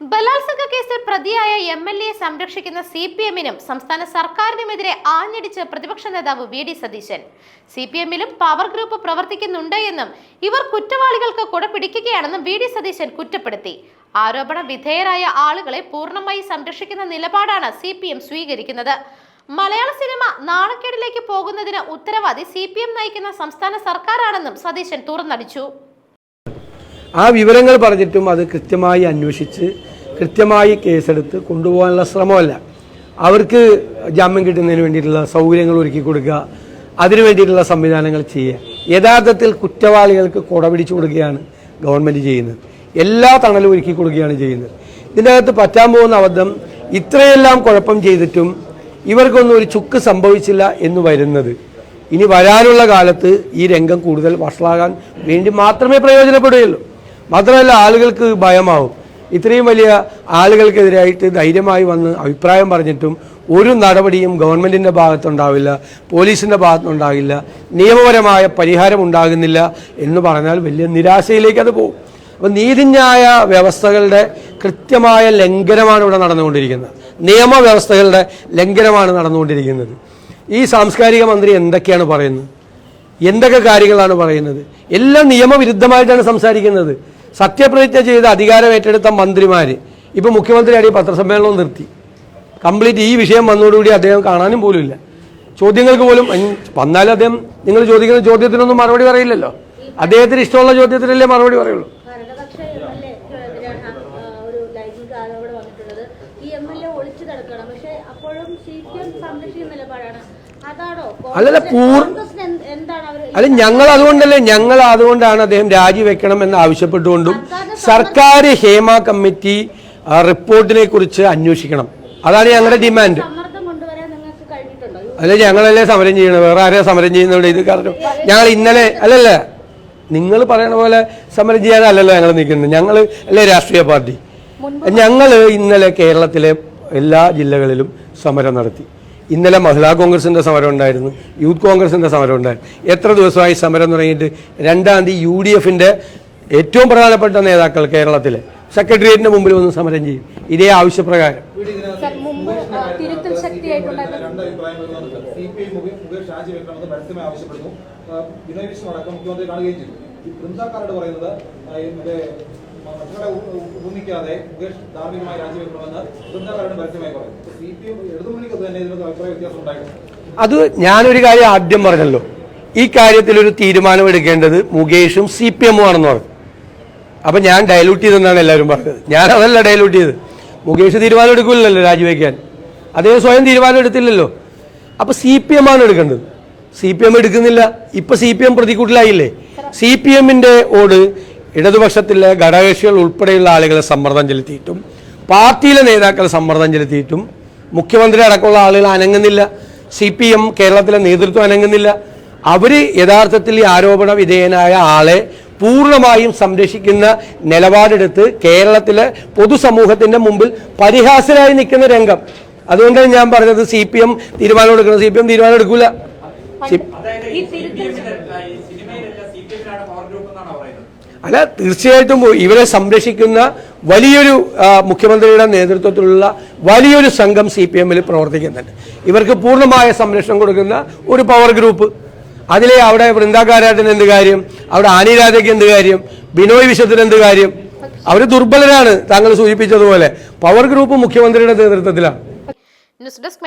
ബലാത്സംഗ കേസിൽ പ്രതിയായ എം എൽ എ സംരക്ഷിക്കുന്ന സി പി എമ്മിനും സംസ്ഥാന സർക്കാരിനുമെതിരെ ആഞ്ഞടിച്ച് പ്രതിപക്ഷ നേതാവ് V D Satheesan. C P എമ്മിലും power group പ്രവർത്തിക്കുന്നുണ്ട് എന്നും ഇവർ കുറ്റവാളികൾക്ക് കുട പിടിക്കുകയാണെന്നും വി ഡി സതീശൻ കുറ്റപ്പെടുത്തി. ആരോപണ വിധേയരായ ആളുകളെ പൂർണമായി സംരക്ഷിക്കുന്ന നിലപാടാണ് സി പി എം സ്വീകരിക്കുന്നത്. മലയാള സിനിമ നാണക്കേടിലേക്ക് പോകുന്നതിന് ഉത്തരവാദി സി പി എം നയിക്കുന്ന സംസ്ഥാന സർക്കാരാണെന്നും സതീശൻ തുറന്നടിച്ചു. ആ വിവരങ്ങൾ പറഞ്ഞിട്ടും അത് കൃത്യമായി അന്വേഷിച്ച് കൃത്യമായി കേസെടുത്ത് കൊണ്ടുപോകാനുള്ള ശ്രമമല്ല. അവർക്ക് ജാമ്യം കിട്ടുന്നതിന് വേണ്ടിയിട്ടുള്ള സൗകര്യങ്ങൾ ഒരുക്കി കൊടുക്കുക അതിനു വേണ്ടിയിട്ടുള്ള സംവിധാനങ്ങൾ ചെയ്യുക. യഥാർത്ഥത്തിൽ കുറ്റവാളികൾക്ക് കുട പിടിച്ചു കൊടുക്കുകയാണ് ഗവൺമെന്റ് ചെയ്യുന്നത്. എല്ലാ തണലും ഒരുക്കി കൊടുക്കുകയാണ് ചെയ്യുന്നത്. ഇതിന്റെ അകത്ത് പറ്റാൻ പോകുന്ന അബദ്ധം ഇത്രയെല്ലാം കുഴപ്പം ചെയ്തിട്ടും ഇവർക്കൊന്നും ഒരു ചുക്ക് സംഭവിച്ചില്ല എന്ന് വരുന്നത്. ഇനി വരാനുള്ള കാലത്ത് ഈ രംഗം കൂടുതൽ വഷളാകാൻ വേണ്ടി മാത്രമേ പ്രയോജനപ്പെടുകയുള്ളൂ. മാത്രമല്ല ആളുകൾക്ക് ഭയമാവും. ഇത്രയും വലിയ ആളുകൾക്കെതിരായിട്ട് ധൈര്യമായി വന്ന് അഭിപ്രായം പറഞ്ഞിട്ടും ഒരു നടപടിയും ഗവൺമെന്റിന്റെ ഭാഗത്തുണ്ടാവില്ല പോലീസിന്റെ ഭാഗത്തുനിന്നുണ്ടാകില്ല നിയമപരമായ പരിഹാരം ഉണ്ടാകുന്നില്ല എന്ന് പറഞ്ഞാൽ വലിയ നിരാശയിലേക്ക് അത് പോകും. അപ്പം നീതിന്യായ വ്യവസ്ഥകളുടെ കൃത്യമായ ലംഘനമാണ് ഇവിടെ നടന്നുകൊണ്ടിരിക്കുന്നത്. നിയമവ്യവസ്ഥകളുടെ ലംഘനമാണ് നടന്നുകൊണ്ടിരിക്കുന്നത്. ഈ സാംസ്കാരിക മന്ത്രി എന്തൊക്കെയാണ് പറയുന്നത്? എന്തൊക്കെ കാര്യങ്ങളാണ് പറയുന്നത്? എല്ലാം നിയമവിരുദ്ധമായിട്ടാണ് സംസാരിക്കുന്നത്. സത്യപ്രതിജ്ഞ ചെയ്ത് അധികാരം ഏറ്റെടുത്ത മന്ത്രിമാർ ഇപ്പോൾ മുഖ്യമന്ത്രിയായി പത്രസമ്മേളനം നിർത്തി. കംപ്ലീറ്റ് ഈ വിഷയം വന്നതോടുകൂടി അദ്ദേഹം കാണാനും പോലുമില്ല. ചോദ്യങ്ങൾക്ക് പോലും വന്നാലും അദ്ദേഹം നിങ്ങൾ ചോദിക്കുന്ന ചോദ്യത്തിനൊന്നും മറുപടി പറയില്ലല്ലോ. അദ്ദേഹത്തിന് ഇഷ്ടമുള്ള ചോദ്യത്തിനല്ലേ മറുപടി പറയുള്ളൂ ഭരണപക്ഷ എം എൽ എക്കെതിരാണ് ഒരു ലൈംഗിക ആരോപണം വന്നിട്ടുള്ളത് ഈ ഒളിച്ചു നടക്കണം പക്ഷെ അപ്പോഴും സി പി എം സംരക്ഷിക്കുന്ന നിലപാടാണ്. അല്ലല്ല, പൂർ- അല്ല ഞങ്ങൾ അതുകൊണ്ടല്ലേ ഞങ്ങൾ അതുകൊണ്ടാണ് അദ്ദേഹം രാജിവെക്കണം എന്ന് ആവശ്യപ്പെട്ടുകൊണ്ടും സർക്കാർ ഹേമ കമ്മിറ്റി റിപ്പോർട്ടിനെ കുറിച്ച് അന്വേഷിക്കണം. അതാണ് ഞങ്ങളുടെ ഡിമാൻഡ്. അല്ലെ ഞങ്ങളല്ലേ സമരം ചെയ്യണം വേറെ ആരെയാ സമരം ചെയ്യുന്നുണ്ട് ഇത് കാരണം ഞങ്ങൾ ഇന്നലെ അല്ലല്ല നിങ്ങൾ പറയണ പോലെ സമരം ചെയ്യാനല്ലല്ലോ ഞങ്ങൾ നിൽക്കുന്നത്. ഞങ്ങൾ അല്ലേ രാഷ്ട്രീയ പാർട്ടി? ഞങ്ങൾ ഇന്നലെ കേരളത്തിലെ എല്ലാ ജില്ലകളിലും സമരം നടത്തി. ഇന്നലെ മഹിളാ കോൺഗ്രസിന്റെ സമരം ഉണ്ടായിരുന്നു യൂത്ത് കോൺഗ്രസിന്റെ സമരം ഉണ്ടായിരുന്നു. എത്ര ദിവസമായി സമരം തുടങ്ങിയിട്ട് രണ്ടാം തീയതി യു ഡി എഫിന്റെ ഏറ്റവും പ്രധാനപ്പെട്ട നേതാക്കൾ കേരളത്തിലെ സെക്രട്ടേറിയറ്റിന്റെ മുമ്പിൽ വന്ന് സമരം ചെയ്യും. ഇതേ ആവശ്യപ്രകാരം. ആവശ്യപ്പെടുന്നു. മറ്റുള്ള ഊന്നിക്കാതെ മുകേഷ് ധാർമ്മികമായി രാജിവെക്കണമെന്ന് ബൃന്ദാക്കാരോട് പരസ്യമായി പറയുന്നു സി പി എം ഇടതുമുന്നണിക്ക് തന്നെ ഇതിനകത്ത് അഭിപ്രായ വ്യത്യാസം ഉണ്ടായിട്ടുണ്ട്. അത് ഞാനൊരു കാര്യം ആദ്യം പറഞ്ഞല്ലോ. ഈ കാര്യത്തിൽ ഒരു തീരുമാനം എടുക്കേണ്ടത് മുകേഷും സി പി എമ്മും ആണെന്ന് പറഞ്ഞു. അപ്പം ഞാൻ ഡയലൂട്ട് ചെയ്തെന്നാണ് എല്ലാവരും പറഞ്ഞത്. ഞാൻ അതല്ല ഡയലൂട്ട് ചെയ്ത് മുകേഷ് തീരുമാനം എടുക്കില്ലല്ലോ രാജിവെക്കാൻ. അദ്ദേഹം സ്വയം തീരുമാനം എടുത്തില്ലല്ലോ. അപ്പോൾ സി പി എം ആണ് എടുക്കേണ്ടത്. സി പി എം എടുക്കുന്നില്ല. ഇപ്പൊ സി പി എം പ്രതിക്കൂട്ടിലായില്ലേ? സി പി എമ്മിന്റെ ഓട് ഇടതുപക്ഷത്തിലെ ഘടകകക്ഷികൾ ഉൾപ്പെടെയുള്ള ആളുകളെ സമ്മർദ്ദം ചെലുത്തിയിട്ടും പാർട്ടിയിലെ നേതാക്കൾ സമ്മർദ്ദം ചെലുത്തിയിട്ടും മുഖ്യമന്ത്രി അടക്കമുള്ള ആളുകൾ അനങ്ങുന്നില്ല സി പി എം കേരളത്തിലെ നേതൃത്വം അനങ്ങുന്നില്ല. അവർ യഥാർത്ഥത്തിൽ ഈ ആരോപണ വിധേയനായ ആളെ പൂർണമായും സംരക്ഷിക്കുന്ന നിലപാടെടുത്ത് കേരളത്തിലെ പൊതുസമൂഹത്തിന്റെ മുമ്പിൽ പരിഹാസരായി നിൽക്കുന്ന രംഗം. അതുകൊണ്ടാണ് ഞാൻ പറഞ്ഞത് സി പി എം തീരുമാനം എടുക്കണം സി പി എം തീരുമാനം എടുക്കില്ല അല്ല തീർച്ചയായിട്ടും ഇവരെ സംരക്ഷിക്കുന്ന വലിയൊരു മുഖ്യമന്ത്രിയുടെ നേതൃത്വത്തിലുള്ള വലിയൊരു സംഘം സി പി എമ്മിൽ പ്രവർത്തിക്കുന്നുണ്ട്. ഇവർക്ക് പൂർണമായ സംരക്ഷണം കൊടുക്കുന്ന ഒരു പവർ ഗ്രൂപ്പ് അതിലെ അവിടെ വൃന്ദാകാരാട്ടിന് എന്ത് കാര്യം? അവിടെ ആനി രാധയ്ക്ക് എന്ത് കാര്യം? ബിനോയ് വിശ്വത്തിന് എന്ത് കാര്യം? അവർ ദുർബലരാണ് താങ്കൾ സൂചിപ്പിച്ചതുപോലെ. പവർ ഗ്രൂപ്പ് മുഖ്യമന്ത്രിയുടെ നേതൃത്വത്തിലാണ്. News desk